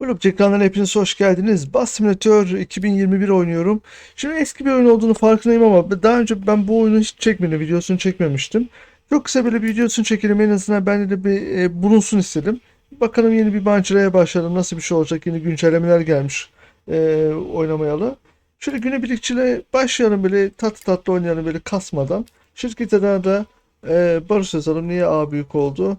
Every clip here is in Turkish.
Blok ekranlarına hepiniz hoş geldiniz. Bus Simulator 2021 oynuyorum. Şimdi eski bir oyun olduğunu farkındayım ama daha önce ben bu oyunu hiç çekmedim, videosunu çekmemiştim. Çok kısa böyle bir videosunu çekelim en azından bende de bir e, bulunsun istedim. Bakalım yeni bir maceraya başladım. Nasıl bir şey olacak? Yeni güncellemeler gelmiş e, oynamayalı. Şöyle günübirlikçiyle başlayalım böyle tatlı tatlı oynayalım böyle kasmadan. Şirkete de e, barış yazalım. Niye A büyük oldu?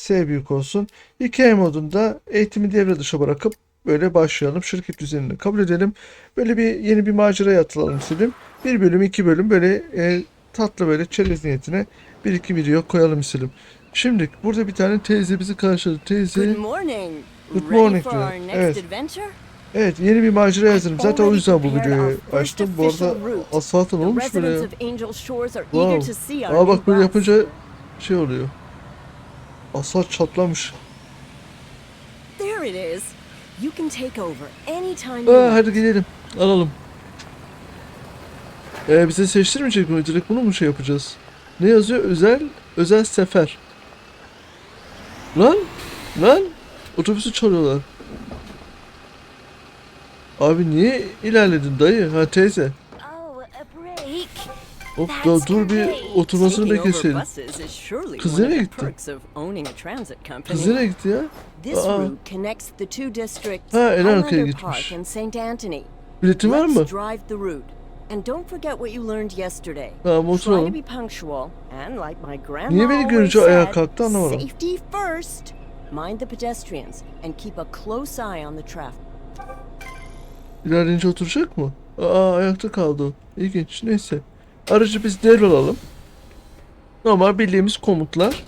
S büyük olsun. Hikaye modunda eğitimi devre dışı bırakıp böyle başlayalım. Şirket düzenini kabul edelim. Böyle bir yeni bir maceraya atılalım istedim. Bir bölüm, iki bölüm böyle e, tatlı böyle çerez niyetine bir iki video koyalım istedim. Şimdi burada bir tane teyze bizi karşıladı. Teyze Good morning. Good Ready morning for diyor. our next Evet. adventure? evet yeni bir macera yazdım. Zaten o yüzden bu videoyu açtım. Bu arada asfaltın olmuş böyle Wow. Aa bak böyle yapınca şey oluyor. Asfalt çatlamış. There it is. You can take over anytime you Aa, hadi gidelim. Alalım. Ee, bize seçtirmeyecek mi? Direkt bunu mu şey yapacağız? Ne yazıyor? Özel özel sefer. Lan! Lan! Otobüsü çalıyorlar. Abi niye ilerledin dayı? Ha teyze. Hop That's da dur bir oturmasını bekleselim. surely Kız nereye the gitti? perks of owning a transit company. Kız nereye gitti ya? This Aa. route connects the two districts, Ha, en arkaya gitmiş. Park and St. Anthony. Biletin var mı? Let's drive the route. And don't forget what you learned yesterday. Tamam Try to oturalım. be punctual and like my grandma Niye beni always görünce ayağa said, kalktı anlamadım. Safety first. Mind the pedestrians and keep a close eye on the traffic. İlerleyince oturacak mı? Aa ayakta kaldı. İlginç. Neyse. Aracı biz devralalım. Normal bildiğimiz komutlar.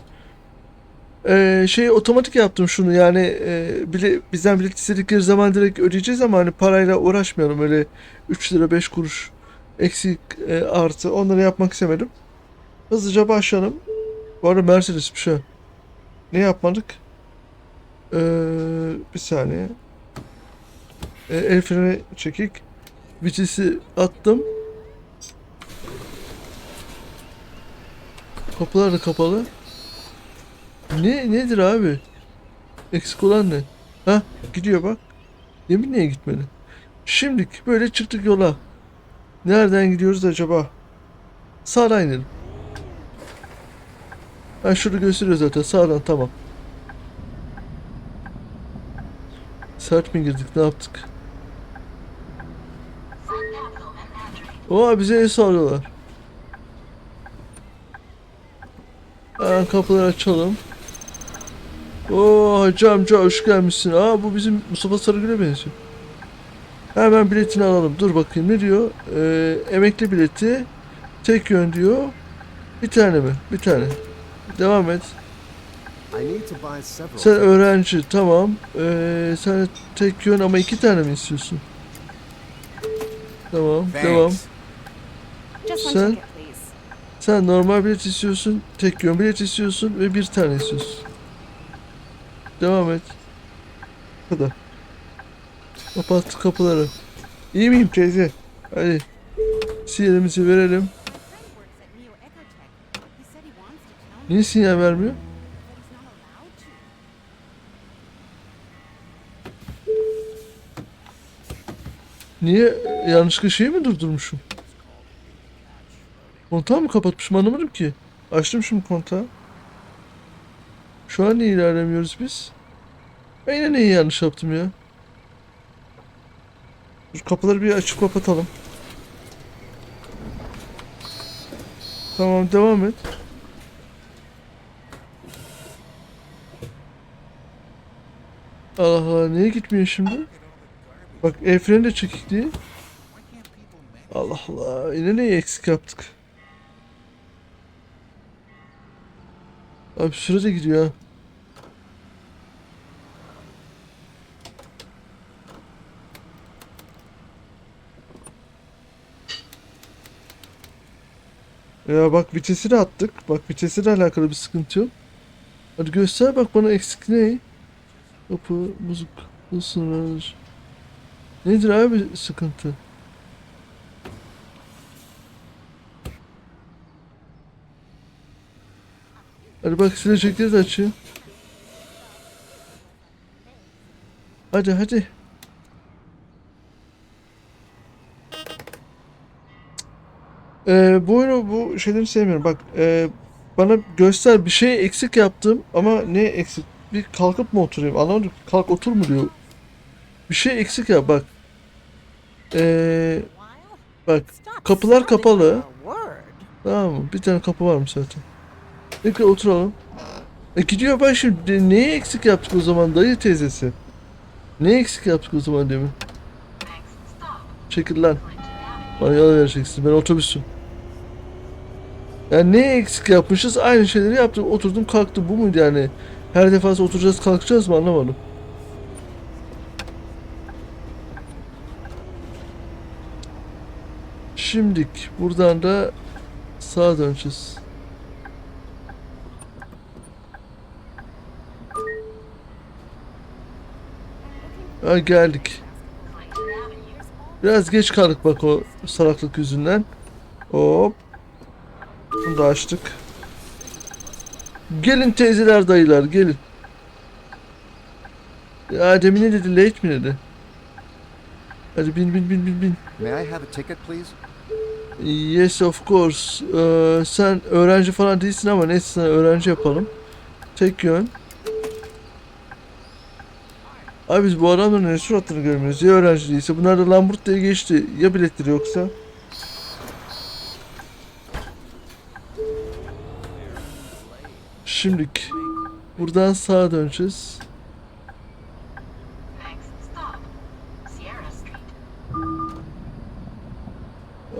Ee, şey otomatik yaptım şunu yani e, bile, bizden bilet istedikleri zaman direkt ödeyeceğiz ama hani parayla uğraşmayalım öyle 3 lira 5 kuruş eksik e, artı onları yapmak istemedim. Hızlıca başlayalım. Bu arada Mercedes'miş ha. Ne yapmadık? Ee, bir saniye. E, el freni çekik. Vitesi attım. Kapılar da kapalı. Ne nedir abi? Eksik olan ne? Ha gidiyor bak. Yemin niye gitmedi? Şimdi böyle çıktık yola. Nereden gidiyoruz acaba? Sağdan inelim. Ha şurada gösteriyor zaten sağdan tamam. Sert mi girdik ne yaptık? Oha bize el sağlıyorlar. Hemen kapıları açalım. Oo hacı amca hoş gelmişsin. Aa bu bizim Mustafa Sarıgül'e benziyor. Hemen biletini alalım. Dur bakayım ne diyor? Ee, emekli bileti. Tek yön diyor. Bir tane mi? Bir tane. Devam et. Sen öğrenci tamam. Ee, sen tek yön ama iki tane mi istiyorsun? Tamam devam. Thanks. Just one Sen-. Sen normal bilet istiyorsun, tek yön bilet istiyorsun ve bir tane istiyorsun. Devam et. Bu kadar. Kapat kapıları. İyi miyim teyze? Hadi. Sinyalimizi verelim. Niye sinyal vermiyor? Niye yanlışlıkla şeyi mi durdurmuşum? Kontağı mı kapatmışım anlamadım ki. Açtım şimdi kontağı. Şu an niye ilerlemiyoruz biz? Ben neyi yanlış yaptım ya? Dur kapıları bir açıp kapatalım. Tamam devam et. Allah Allah niye gitmiyor şimdi? Bak freni de çekik değil. Allah Allah yine neyi eksik yaptık? Abi süre de gidiyor. Ya bak vitesi de attık. Bak vitesi de alakalı bir sıkıntı yok. Hadi göster bak bana eksik ne? Kapı, müzik, ısınır. Nedir abi sıkıntı? Hadi bak silecekleri de açayım. Hadi hadi. Ee, bu oyunu bu şeyleri sevmiyorum. Bak e, bana göster bir şey eksik yaptım ama ne eksik? Bir kalkıp mı oturayım? Anlamadım. Kalk otur mu diyor. Bir şey eksik ya bak. Ee, bak kapılar kapalı. Tamam mı? Bir tane kapı varmış zaten. Peki oturalım. E gidiyor bak şimdi. Neyi eksik yaptık o zaman dayı teyzesi? Ne eksik yaptık o zaman demin? Çekil lan. Bana yol vereceksin. Ben otobüsüm. Yani ne eksik yapmışız? Aynı şeyleri yaptık. Oturdum kalktım. Bu muydu yani? Her defasında oturacağız kalkacağız mı anlamadım. Şimdik buradan da sağa döneceğiz. Ha geldik. Biraz geç kaldık bak o salaklık yüzünden. Hop. Bunu da açtık. Gelin teyzeler dayılar gelin. Ya demin ne dedi late mi dedi? Hadi bin bin bin bin bin. May I have a ticket, please? Yes of course. Ee, sen öğrenci falan değilsin ama neyse sana öğrenci yapalım. Tek yön. Abi biz bu adamların ne suratlarını görmüyoruz. Ya öğrenci değilse. Bunlar da Lambert diye geçti. Ya biletleri yoksa? Şimdilik buradan sağa döneceğiz.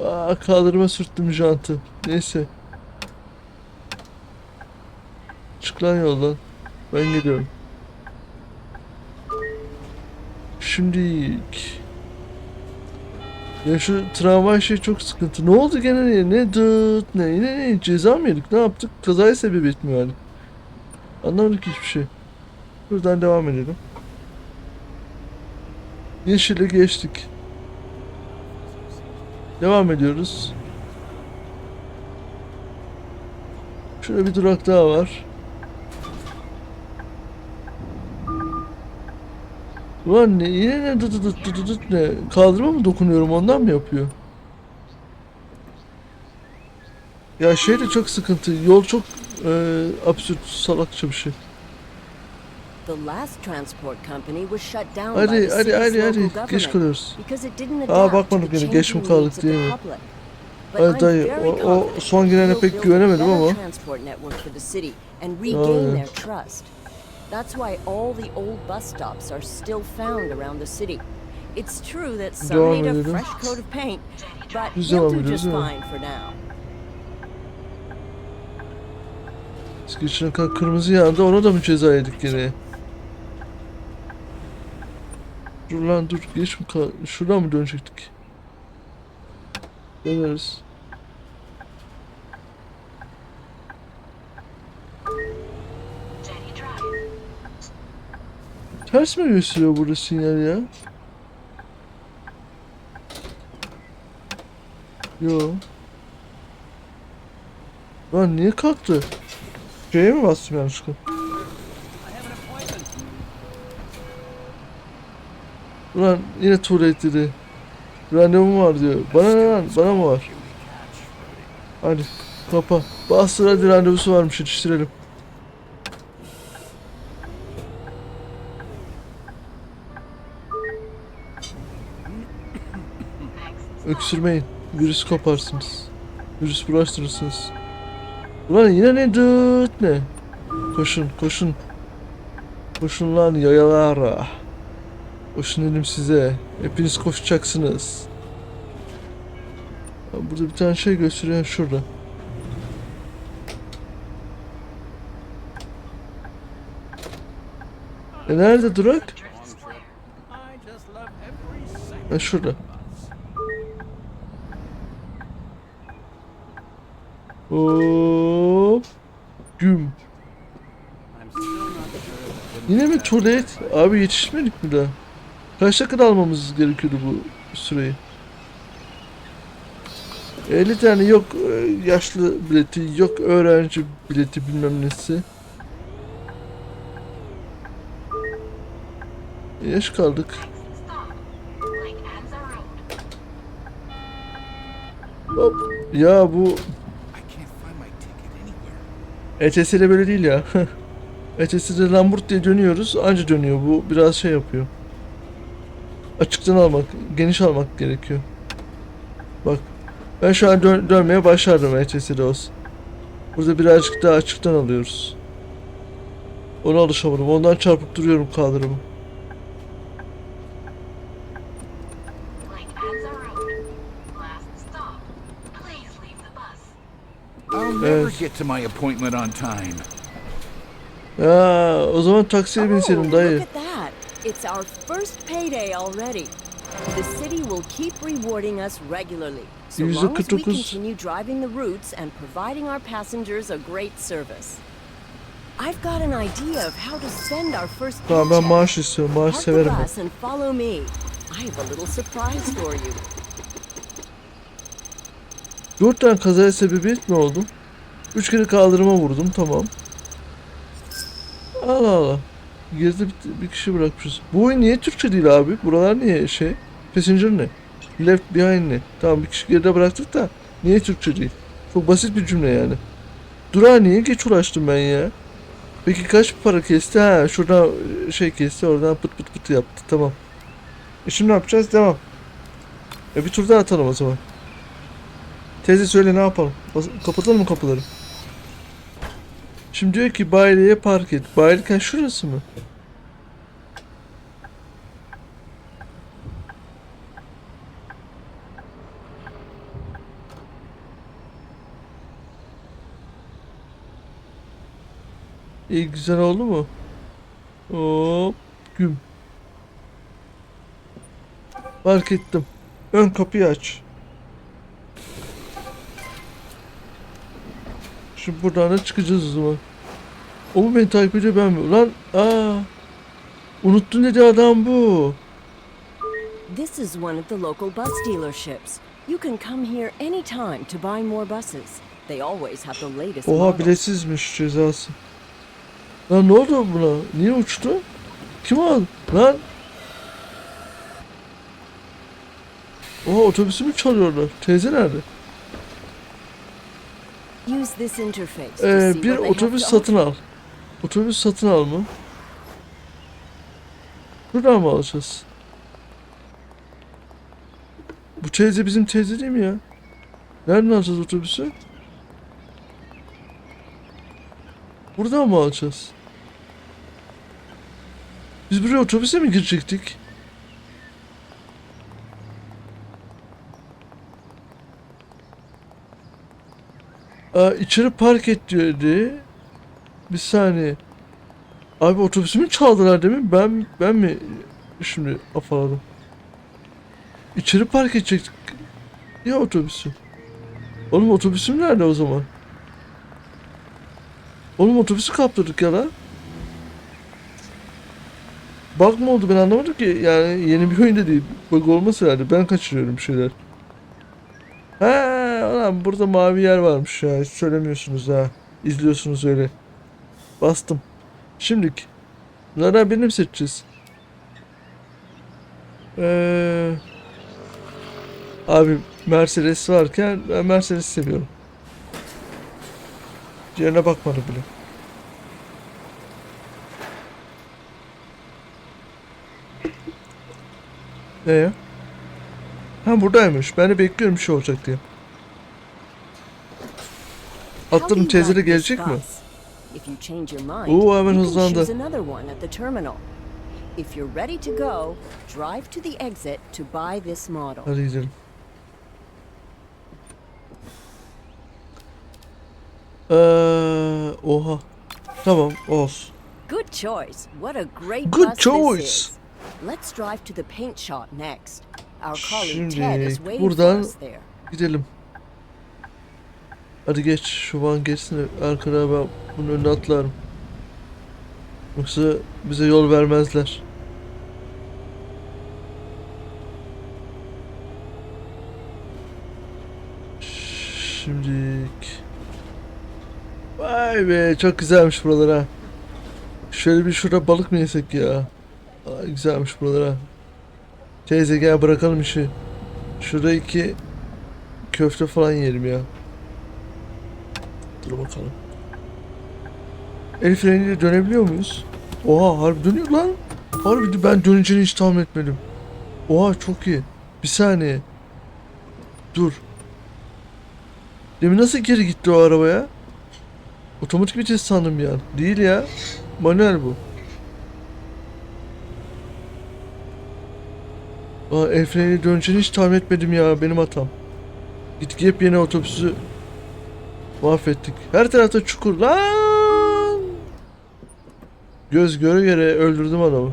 Aa, kaldırıma sürttüm jantı. Neyse. Çık lan yoldan. Ben geliyorum. Şimdilik. Ya şu tramvay şey çok sıkıntı. Ne oldu gene ne? Ne dıt ne? Yine ne? Ceza mı yedik? Ne yaptık? Kazaya sebebiyet mi verdik? Anlamadık hiçbir şey. Buradan devam edelim. Yeşile geçtik. Devam ediyoruz. Şurada bir durak daha var. Ulan ne yine ne dıt dıt dıt dıt ne? Kaldırıma mı dokunuyorum ondan mı yapıyor? Ya şey de çok sıkıntı. Yol çok e, absürt salakça bir şey. The last transport company was shut down Hadi, by the hadi, hadi, hadi. Geç kalıyoruz. Aa, the gene, geç mi kaldık diye mi? I'm dayı, o- o son girene pek güvenemedim ama. transport That's why all the old bus stops are still found around the city. It's true that some need a fresh coat of paint, but devam do just fine for now. Geçen kan kırmızı yandı ona da mı ceza yedik gene? Dur lan dur geç mi şuradan mı dönecektik? Döneriz. Ters mi gösteriyor burada sinyal ya? Yo. Lan niye kalktı? Şeye mi bastım yanlışlıkla? Ulan yine tuvalet dedi. Randevum var diyor. Bana ne lan? Bana mı var? Hadi kapa. Bastır hadi randevusu varmış yetiştirelim. Öksürmeyin. Virüs kaparsınız. Virüs bulaştırırsınız. Ulan yine ne dıt ne? Koşun koşun. Koşun lan yayalara. Koşun dedim size. Hepiniz koşacaksınız. Burada bir tane şey gösteriyor şurada. E nerede durak? Ha şurada. Hop. Güm. Yine mi tuvalet? Abi yetişmedik mi daha? Kaç dakikada almamız gerekiyordu bu süreyi? 50 tane yok e, yaşlı bileti, yok öğrenci bileti bilmem nesi. Yaş kaldık. Hop. Ya bu I can't find my ticket anywhere. ETS'de böyle değil ya. ETS'de Lambert diye dönüyoruz. Anca dönüyor. Bu biraz şey yapıyor. Açıktan almak, geniş almak gerekiyor. Bak. Ben şu an dön- dönmeye başladım ETS'de olsun. Burada birazcık daha açıktan alıyoruz. Ona alışamadım. Ondan çarpıp duruyorum kaldırımı. Never Evet. get to my appointment on time. Ya o zaman taksiye binselim Oh, dayı. look at that. It's our first payday already. The city will keep rewarding us regularly. So long as we 49. continue driving the routes and providing our passengers a great service. I've got an idea of how to spend our first Tamam ben paycheck. maaş istiyorum. Maaş Park the severim ben. bus and follow me. I have a little surprise for you. Dört tane kazaya sebebiyet mi oldum? Üç kere kaldırıma vurdum tamam. Allah Allah. Geride bir, bir kişi bırakmışız. Bu oyun niye Türkçe değil abi? Buralar niye şey? Passenger ne? Left behind ne? Tamam bir kişi geride bıraktık da niye Türkçe değil? Çok basit bir cümle yani. Durağa niye geç uğraştım ben ya? Peki kaç para kesti? Ha şuradan şey kesti oradan pıt pıt pıt yaptı tamam. E şimdi ne yapacağız? Devam. E bir tur daha atalım o zaman. Teyze söyle ne yapalım? Kapatalım mı kapıları? Şimdi diyor ki bayiliğe park et. Bayilik ha şurası mı? İyi güzel oldu mu? Hop güm. Park ettim. Ön kapıyı aç. Şimdi buradan da çıkacağız o zaman. O mu beni takip ediyor ben mi? Lan aa. Unuttun dedi adam bu. This is one of the local bus dealerships. You can come here anytime to buy more buses. They always have the latest Oha biletsizmiş cezası. Lan ne oldu buna? Niye uçtu? Kim aldı? Lan. Oha otobüsümü çalıyorlar. Teyze nerede? Use this interface to Ee, bir otobüs to satın al. Otobüs satın al mı? Buradan mı alacağız? Bu teyze bizim teyze değil mi ya? Nereden alacağız otobüsü? Buradan mı alacağız? Biz buraya otobüse mi girecektik? Aa, içeri park et diyordu. Bir saniye. Abi otobüsümü çaldılar mi? Ben ben mi şimdi afaladım? İçeri park edecektik. Ya otobüsü. Oğlum otobüsüm nerede o zaman? Oğlum otobüsü kaptırdık ya lan. Bug mı oldu ben anlamadım ki. Yani yeni bir oyunda değil. Bug olması herhalde. Ben kaçırıyorum şeyler. Ulan burada mavi yer varmış ya. Hiç söylemiyorsunuz ha. İzliyorsunuz öyle. Bastım. Şimdilik. Bunlardan birini mi seçeceğiz? Ee, abi Mercedes varken ben Mercedes seviyorum. Diğerine bakmadım bile. Ne ya? Ha buradaymış. Ben de şey olacak diye. Like this gelecek mi? Oo, hemen hızlandı. If you're ready to go, drive to the exit to buy this model. Hadi gidelim. Ee, oha. Tamam olsun. Good choice. What a great Good bus choice. this is. Let's drive to the paint shop next. Our colleague Şimdi Ted is waiting buradan- for us there. Gidelim. Hadi geç. Şu van geçsin arkada ben bunun önüne atlarım. Yoksa bize yol vermezler. Şimdilik. Vay be çok güzelmiş buralar ha. Şöyle bir şurada balık mı yesek ya? Aa, güzelmiş buralara. Teyze gel bırakalım işi. Şurada iki köfte falan yiyelim ya. Dur bakalım. El freniyle dönebiliyor muyuz? Oha harbi dönüyor lan. Harbi ben döneceğini hiç tahmin etmedim. Oha çok iyi. Bir saniye. Dur. Demin nasıl geri gitti o arabaya? Otomatik vites sandım ya. Değil ya. Manuel bu. Aa, el freniyle döneceğini hiç tahmin etmedim ya. Benim hatam. Gittik yepyeni otobüsü mahvettik. Her tarafta çukur. Lan! Göz göre göre öldürdüm adamı.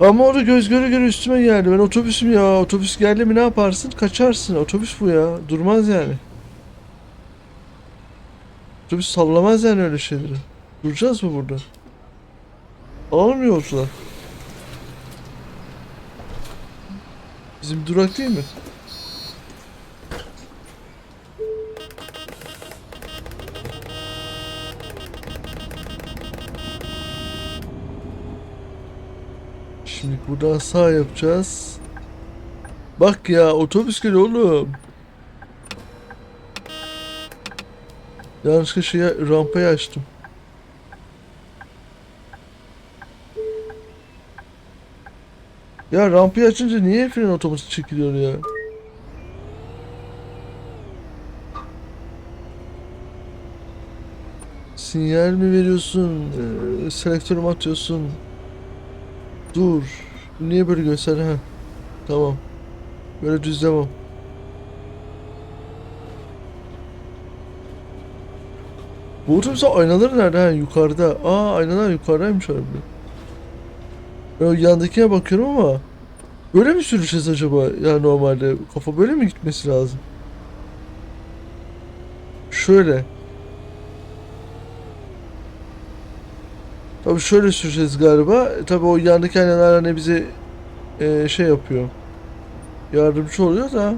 Ama orada göz göre göre üstüme geldi. Ben otobüsüm ya. Otobüs geldi mi ne yaparsın? Kaçarsın. Otobüs bu ya. Durmaz yani. Otobüs sallamaz yani öyle şeyleri. Duracağız mı burada? Yolcular? Bizim durak değil mi? Şimdi buradan sağ yapacağız. Bak ya otobüs geliyor oğlum. Yanlışlıkla şeye rampayı açtım. Ya rampayı açınca niye fren otomatik çekiliyor ya? Sinyal mi veriyorsun? Ee, selektör mü atıyorsun? Dur. Niye böyle göster ha? Tamam. Böyle düz devam. Bu otobüsün aynaları nerede ha? Yukarıda. Aa aynalar yukarıdaymış harbiden. Ben yandakine bakıyorum ama böyle mi süreceğiz acaba? Ya normalde kafa böyle mi gitmesi lazım? Şöyle. Tabii şöyle süreceğiz galiba. E, Tabii o yandaki aynalar hani bize e, şey yapıyor. Yardımcı oluyor da.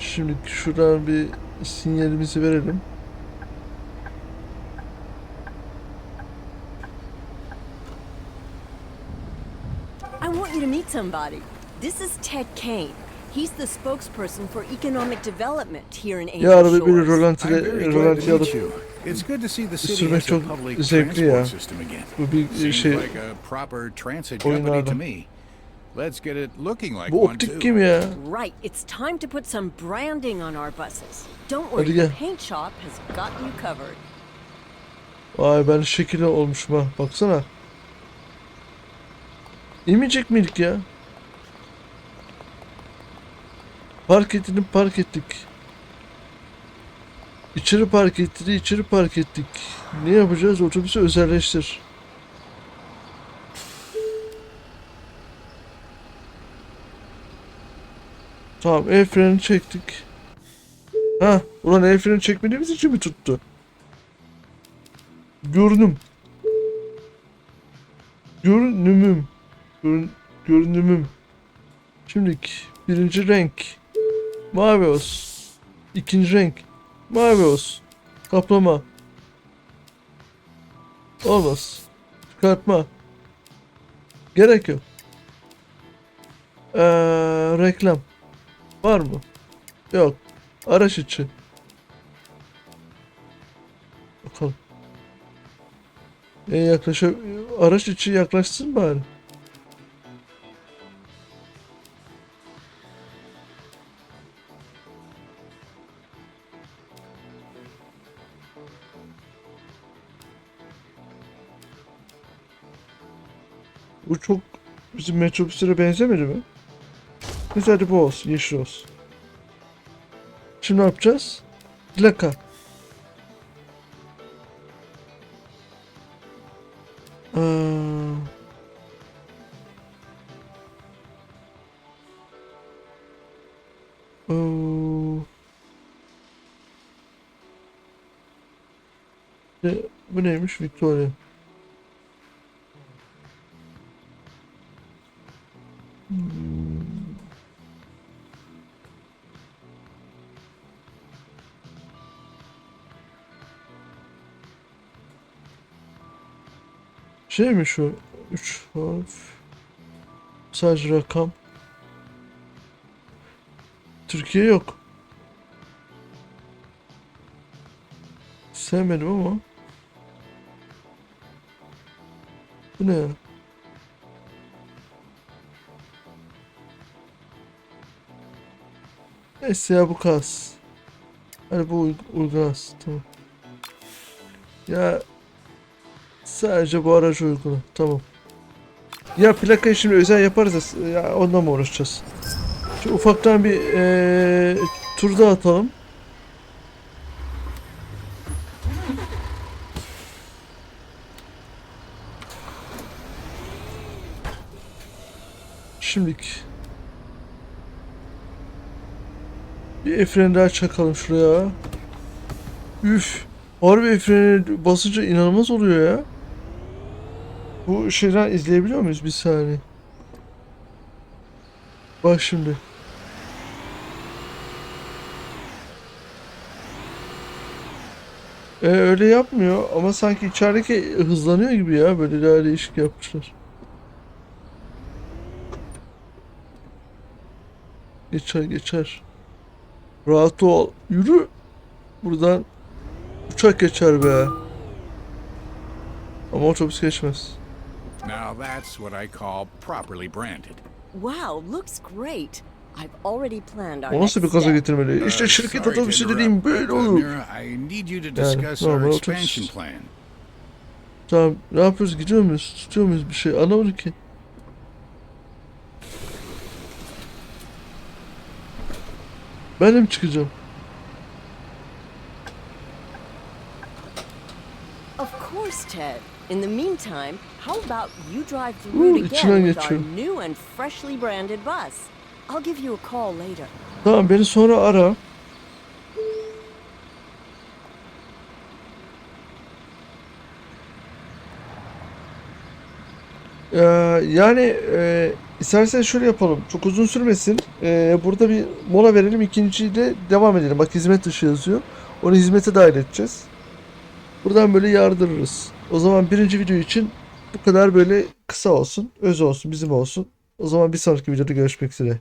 Şimdi şuradan bir sinyalimizi verelim. I want you to meet somebody. This is Ted Kane. He's the spokesperson for economic development here in Angel Ya arada bir Shores. I'm rölantide very glad rölanti to meet alıp you. It's good to see the city sürmek has a çok public zevkli ya. transport system again. bu bir Seems şey. like a proper transit company to oyunlardan. me. Let's get it looking like Bu one optik too. kim ya? Right, it's time to put some branding on our buses. Don't Hadi worry, gel. the paint shop has got you covered. Vay ben şekil olmuşum ha. Baksana. İnmeyecek miydik ya? Park edelim park ettik. İçeri park ettik, içeri park ettik. Ne yapacağız? Otobüsü özelleştir. Tamam el freni çektik. Ha, ulan el freni çekmediğimiz için mi tuttu? Görünüm. Görünümüm. Görün, görünümüm. Şimdiki birinci renk. Olsun. İkinci renk. Olsun. Kaplama. Olmaz. Çıkartma. Gerek yok. Ee, reklam. Var mı? Yok. Araç içi. Bakalım. E yaklaşa araç içi yaklaşsın bari. Bu çok bizim metrobüslere benzemedi mi? Neyse hadi bu olsun, yeşil olsun. Şimdi ne yapacağız? Plaka. Aa. Oo. Bu neymiş Victoria? Hmm. Şey mi şu 3 harf sadece rakam Türkiye yok. Sevmedim ama bu ne ya? Neyse ya bu kas. Hani bu uy uygun az. Tamam. Ya sadece bu aracı uygula. Tamam. Ya plakayı şimdi özel yaparız da ya ondan mı uğraşacağız? Şu ufaktan bir eee tur da atalım. Şimdilik. Bir el daha çakalım şuraya. Üf. Harbi el freni basınca inanılmaz oluyor ya. Bu şeyden izleyebiliyor muyuz bir saniye? Bak şimdi. E, öyle yapmıyor ama sanki içerideki hızlanıyor gibi ya. Böyle daha değişik yapmışlar. Geçer geçer. Rahat ol. Yürü. Buradan uçak geçer be. Ama otobüs geçmez. Now that's what I call properly branded. Wow, looks great. I've already planned our O nasıl bir next gaza step. getirmeli? İşte Uh, şirket sorry to otobüsü dediğim böyle olur. I need you to discuss normal our otobüs. expansion plan. Tamam ne yapıyoruz? Gidiyor muyuz? Tutuyor muyuz bir şey? Anlamadım ki. Ben de mi çıkacağım? Of course, Ted. In the meantime, how about you drive the route again with our new and freshly branded bus? I'll give you a call later. Tamam beni sonra ara. Ee, yani e, istersen şöyle yapalım. Çok uzun sürmesin. Ee, burada bir mola verelim. İkinciyi de devam edelim. Bak hizmet dışı yazıyor. Onu hizmete dahil edeceğiz. Buradan böyle yardırırız. O zaman birinci video için bu kadar böyle kısa olsun. Öz olsun. Bizim olsun. O zaman bir sonraki videoda görüşmek üzere.